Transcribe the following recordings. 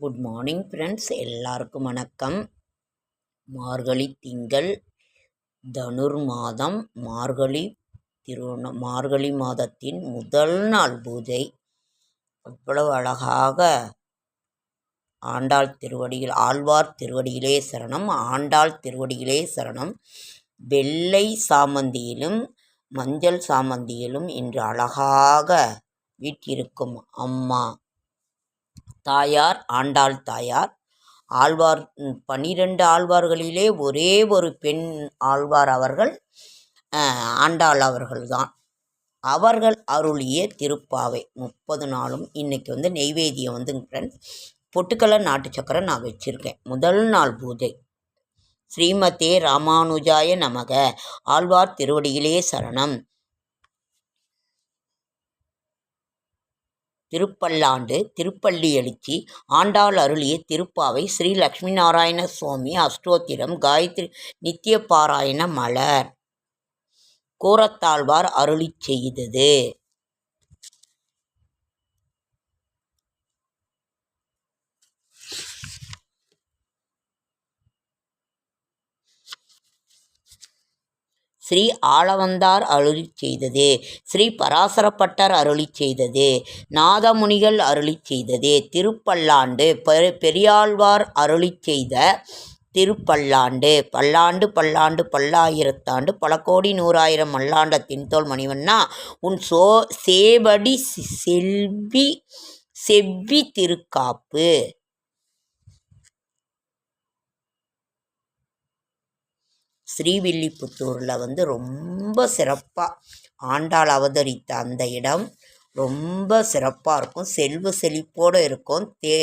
Good morning friends எல்லாருக்கும் வணக்கம். மார்கழி திங்கள் தனுர் மாதம். மார்கழி திருவண்ண மார்கழி மாதத்தின் முதல் நாள் பூஜை. அவ்வளவு அழகாக ஆண்டாள் திருவடியில் ஆழ்வார் திருவடியிலே சரணம் ஆண்டாள் திருவடியிலே சரணம். வெள்ளை சாமந்தியிலும் மஞ்சள் சாமந்தியிலும் இன்று அழகாக வீட்டிருக்கும் அம்மா தாயார் ஆண்டாள் தாயார். ஆழ்வார் பனிரெண்டு ஆழ்வார்களிலே ஒரே ஒரு பெண் ஆழ்வார் அவர்கள் ஆண்டாள் அவர்கள்தான். அவர்கள் அருளிய திருப்பாவை முப்பது நாளும் இன்றைக்கி வந்து நெய்வேதியம் வந்துங்க ஃப்ரெண்ட்ஸ் பொட்டுக்கடலை நாட்டு சக்கரை நான் வச்சுருக்கேன். முதல் நாள் பூஜை. ஸ்ரீமதே ராமானுஜாய நமக. ஆழ்வார் திருவடியிலே சரணம். திருப்பல்லாண்டு திருப்பள்ளி எழுச்சி ஆண்டாள் அருளிய திருப்பாவை ஸ்ரீ லக்ஷ்மி நாராயண சுவாமி அஷ்டோத்திரம் காயத்ரி நித்திய பாராயண மலர். கூரத்தாழ்வார் அருளி செய்தது. ஸ்ரீ ஆளவந்தார் அருளி செய்தது ஸ்ரீ பராசரப்பட்டர் அருளி செய்தது நாதமுனிகள் அருளி செய்தது திருப்பல்லாண்டு பெரியாழ்வார் அருளி செய்த திருப்பல்லாண்டு பல்லாண்டு பல்லாண்டு பல்லாயிரத்தாண்டு பல கோடி நூறாயிரம் மல்லாண்ட தின்தோல் மணிவண்ணா உன் சோ சேவடி செல்வி செவ்வி திருக்காப்பு. ஸ்ரீவில்லிபுத்தூரில் வந்து ரொம்ப சிறப்பாக ஆண்டாள் அவதரித்த அந்த இடம் ரொம்ப சிறப்பாக இருக்கும். செல்வ செழிப்போடு இருக்கும். தே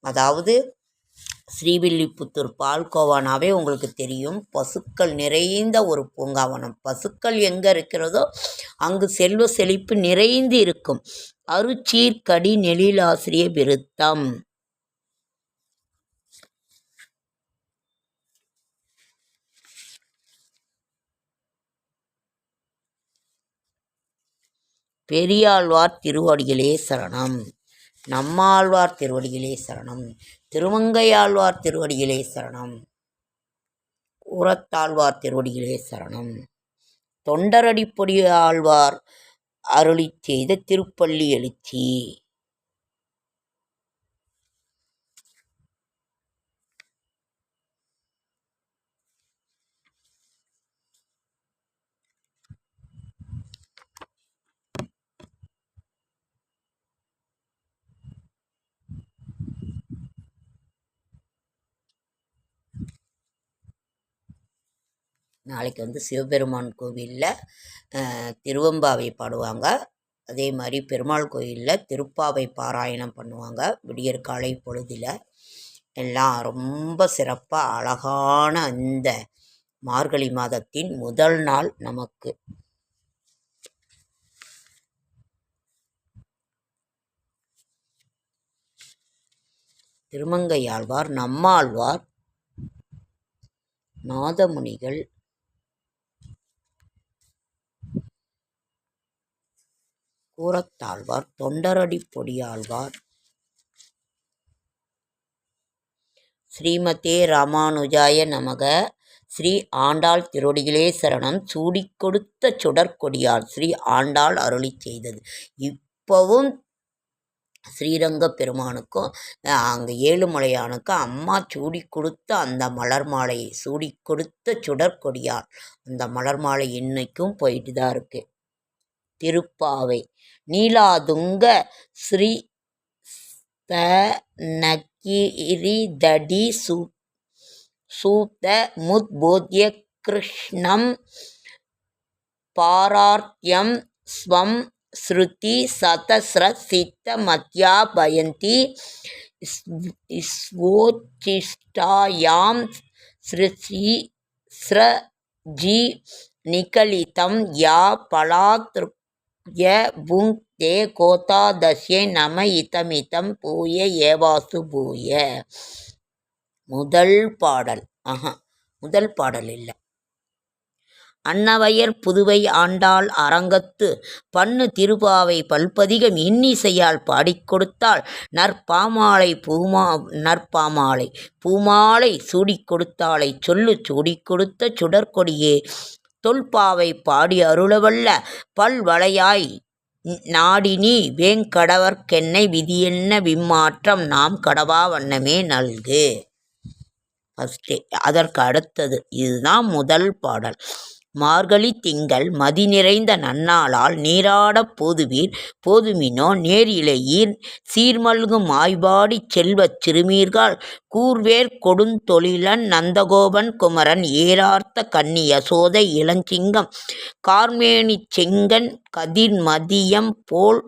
அதாவது ஸ்ரீவில்லிபுத்தூர் பால்கோவானாவே உங்களுக்கு தெரியும். பசுக்கள் நிறைந்த ஒரு பூங்காவனம். பசுக்கள் எங்கே இருக்கிறதோ அங்கு செல்வ செழிப்பு நிறைந்து இருக்கும். அருச்சீர்கடி நெழிலாசிரிய விருத்தம். பெரியாழ்வார் திருவடிகளே சரணம். நம்மாழ்வார் திருவடிகளே சரணம். திருமங்கையாழ்வார் திருவடிகளே சரணம். உரத்தாழ்வார் திருவடிகளே சரணம். தொண்டரடிப்பொடி ஆழ்வார் அருளி செய்த திருப்பள்ளி எழுச்சி. நாளைக்கு வந்து சிவபெருமான் கோவிலில் திருவம்பாவை பாடுவாங்க. அதே மாதிரி பெருமாள் கோயிலில் திருப்பாவை பாராயணம் பண்ணுவாங்க. விடியற் காலை பொழுதில். எல்லாம் ரொம்ப சிறப்பாக அழகான அந்த மார்கழி மாதத்தின் முதல் நாள் நமக்கு. திருமங்கையாழ்வார் நம்மாழ்வார் நாதமுனிகள் கூரத்தாழ்வார் தொண்டரடி பொடியாழ்வார். ஸ்ரீமதே ராமானுஜாய நமக. ஸ்ரீ ஆண்டாள் திருடிகளே சரணம். சூடி கொடுத்த சுடற்கொடியால் ஸ்ரீ ஆண்டாள் அருளி செய்தது. இப்போவும் ஸ்ரீரங்க பெருமானுக்கும் அங்கே ஏழுமலையானுக்கும் அம்மா சூடி கொடுத்த அந்த மலர் மாலையை சூடி கொடுத்த சுடற்கொடியால் அந்த மலர் மாலை இன்னைக்கும் போயிட்டு தான் இருக்குது திருப்பாவை. நீலாதுங்க ஸ்ரீ ஸ்தனகிரிதடி சு சூத்த முத்போத்ய கிருஷ்ணம் பாரார்த்தியம் ஸ்வம் ஸ்ருதி சதஸ்ர சித்த மத்யா பயந்தி ஸ்வோச்சிஷ்டாயாம் ஸ்ருதி ஸ்ரஜி நிகலிதம் யா பலாத்ரு ய புங் தே கோதாதஸ்யை நம இதமிதம் பூய ஏவாசு பூய. முதல் பாடல். ஆஹா முதல் பாடல் இல்லை. அன்னவையர் புதுவை ஆண்டாள் அரங்கத்து பண்ணு திருப்பாவை பல்பதிகம் இன்னிசையால் பாடிக்கொடுத்தாள் நற்பாமாலை பூமா நற்பாமாலை பூமாலை சூடிக் கொடுத்தாளை சொல்லு சூடிக் கொடுத்த சுடற்கொடியே தொல்பாவை பாடி அருளவல்ல. பல்வளையாய் நாடினி வேங்கடவர்க்கென்னை விதியென்ன விம்மாற்றம் நாம் கடவா வண்ணமே நல்கு. ஃபஸ்ட்டு அதற்கு அடுத்தது. இதுதான் முதல் பாடல். மார்கழி திங்கள் மதி நிறைந்த நன்னாளால் நீராடப் போதுவீர். போதுமினோ நேர் சீர்மல்கும் ஆய்பாடிச் செல்வச் சிறுமீர்கள். கூர்வேர் கொடுந்தொழிலன் நந்தகோபன் குமரன் ஏரார்த்த கன்னி யசோதை இளஞ்சிங்கம். கார்மேனி செங்கன் கதிர் கதிர்மதியம் போல்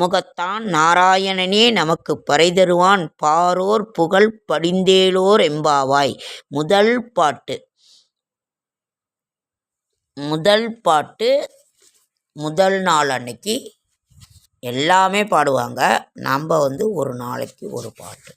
முகத்தான் நாராயணனே நமக்குப் பறை தருவான். பாரோர் புகழ் படிந்தேலோர் எம்பாவாய். முதல் பாட்டு. முதல் பாட்டு முதல் நாள் அன்னைக்கு எல்லாமே பாடுவாங்க. நம்ம வந்து ஒரு நாளைக்கு ஒரு பாட்டு.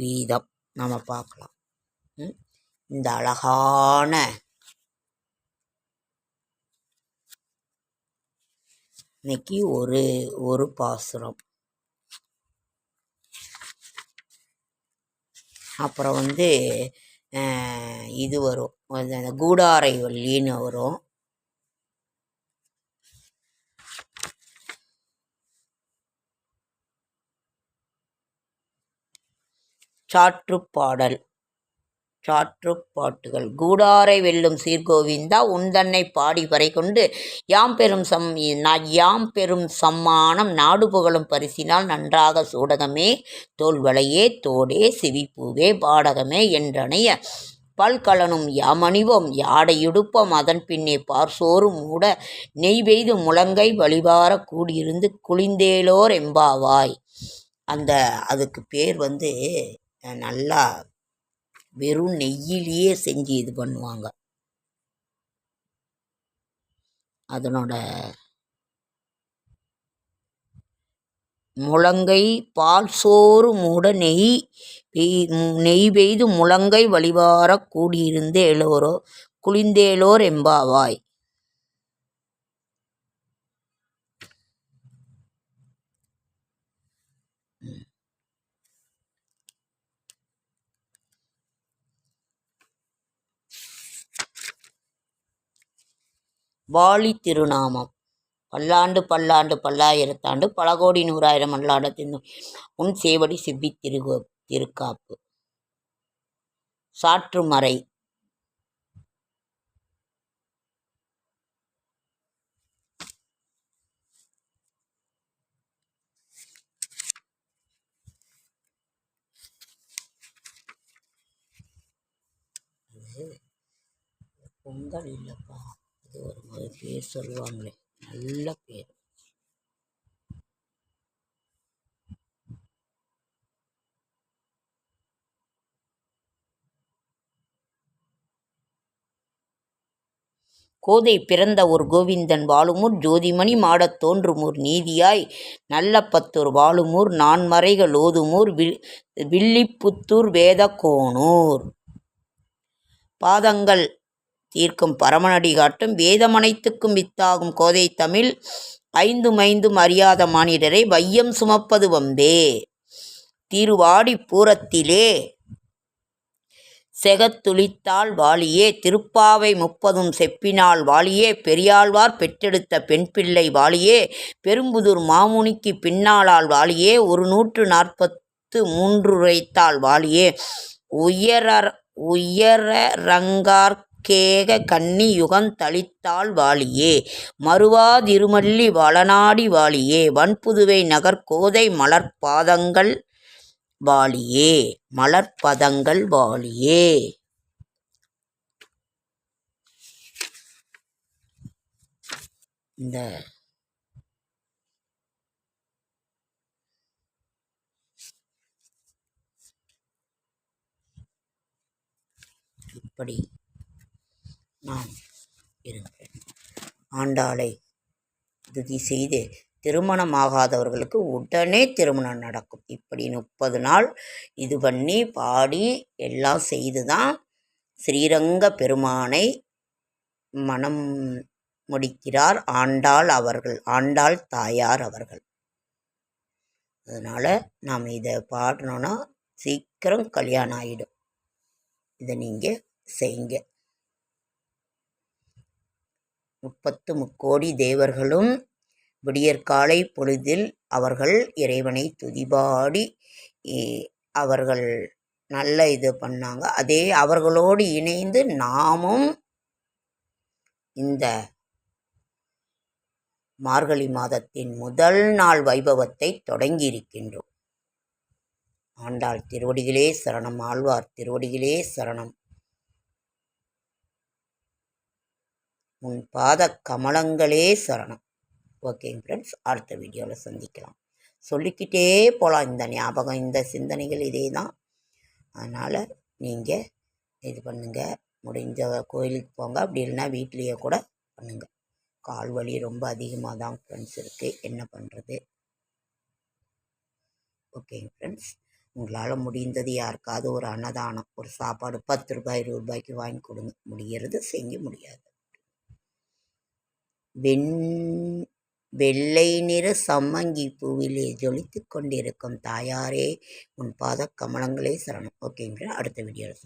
வீதம். நம்ம பார்க்கலாம். இந்த அழகான இன்னைக்கு ஒரு ஒரு பாசுரம். அப்புறம் வந்து இது வரும். அந்த கூடாரை வள்ளின்னு வரும். சாற்றுப்பாடல் சாற்றுப்பாட்டுகள் கூடாரை வெல்லும் சீர்கோவிந்தா உந்தன்னை பாடி வரை கொண்டு யாம் பெரும் சம் யாம் பெரும் சம்மானம் நாடு புகழும் பரிசினால் நன்றாக சூடகமே தோல்வளையே தோடே சிவிப்பூவே பாடகமே என்றனைய பல்கலனும் யாமணிவோம் யாடையுடுப்பம் அதன் பின்னே பார்சோறு மூட நெய் பெய்து முழங்கை வழிபார கூடியிருந்து குளிந்தேலோர் எம்பாவாய். அந்த அதுக்கு பேர் வந்து நல்லா வெறும் நெய்யிலேயே செஞ்சு இது பண்ணுவாங்க. அதனோட முழங்கை பால் சோறு மூட நெய் பெய் நெய் பெய்து முழங்கை வழிவார கூடியிருந்த எல்லோரோ குளிந்தேலோர் எம்பாவாய் வாலி திருநாமம். பல்லாண்டு பல்லாண்டு பல்லாயிரத்தாண்டு பல கோடி நூறாயிரம் அல்லாண்டத்தின் உன் சேவடி சிவ்வி திருகோ திருக்காப்பு சாற்றுமறை பொங்கல் இல்லைப்பா. அது ஒரு பேர் சொல்லுவாங்களே. நல்ல பேர். கோதை பிறந்த ஒரு கோவிந்தன் வாழுமூர் ஜோதிமணி மாடத் தோன்றுமூர் நீதியாய் நல்ல பத்தூர் வாழுமூர் நான்மறைகள் ஓதுமூர் வில் வில்லிப்புத்தூர் வேதக்கோனூர் பாதங்கள் தீர்க்கும் பரமனடி காட்டும் வேதமனைத்துக்கும் வித்தாகும் கோதை தமிழ் ஐந்தும் ஐந்தும் அறியாத மானிடரை வையம் சுமப்பது வம்பே திருவாடி பூரத்திலே செகத்துளித்தாள் வாலியே திருப்பாவை முப்பதும் செப்பினாள் வாலியே பெரியாழ்வார் பெற்றெடுத்த பெண் பிள்ளை வாளியே பெரும்புதூர் மாமுனிக்கு பின்னாளால் வாலியே ஒரு நூற்று நாற்பத்து மூன்றுரைத்தாள் வாளியே உயர உயரரங்கார்க்கேக கன்னி யுகந்தளித்தாள் வாலியே. மறுவாதிருமல்லி வளநாடி வாலியே. வன்புதுவை நகர் கோதை மலர்பாதங்கள் வாளியே மலர்பதங்கள் வாளியே இந்த இப்படி நான் இருந்தேன் ஆண்டாளை துதி செய்து திருமணமாகாதவர்களுக்கு உடனே திருமணம் நடக்கும். இப்படி முப்பது நாள் இது பண்ணி பாடி எல்லாம் செய்து தான் ஸ்ரீரங்க பெருமானை மனம் முடிக்கிறார். ஆண்டாள் அவர்கள் ஆண்டாள் தாயார் அவர்கள். அதனால் நாம் இதை பாடினோன்னா சீக்கிரம் கல்யாணம் ஆகிடும் இதை நீங்கள் செய்யுங்க. முப்பத்து முக்கோடி தேவர்களும் விடியற்காலை பொழுதில் அவர்கள் இறைவனை துதிபாடி அவர்கள் நல்ல இது பண்ணாங்க. அதே அவர்களோடு இணைந்து நாமும் இந்த மார்கழி மாதத்தின் முதல் நாள் வைபவத்தை தொடங்கி இருக்கின்றோம் ஆண்டாள் திருவடிகளே சரணம் ஆழ்வார் திருவடிகளே சரணம். உன் பாத கமலங்களே சரணம். ஓகேங்க ஃப்ரெண்ட்ஸ் அடுத்த வீடியோவில் சந்திக்கலாம். சொல்லிக்கிட்டே போகலாம் இந்த ஞாபகம் இந்த சிந்தனைகள் இதே தான். அதனால் நீங்கள் இது பண்ணுங்கள் முடிஞ்ச கோயிலுக்கு போங்க. அப்படி இல்லைன்னா வீட்லேயே கூட பண்ணுங்கள் கால் வலி ரொம்ப அதிகமாக தான் ஃப்ரெண்ட்ஸ் இருக்குது என்ன பண்ணுறது ஓகேங்க ஃப்ரெண்ட்ஸ் உங்களால் முடிந்தது யாருக்காவது ஒரு அன்னதானம் ஒரு சாப்பாடு பத்து ரூபாய் இருபது ரூபாய்க்கு வாங்கி கொடுங்க. முடிகிறது செய்ய முடியாது. வெண் வெள்ளை நிற சம்மங்கி பூவிலே ஜொலித்து கொண்டிருக்கும் தாயாரே உன் பாத கமலங்களே சரணம். ஓகேங்கிற அடுத்த வீடியோவில்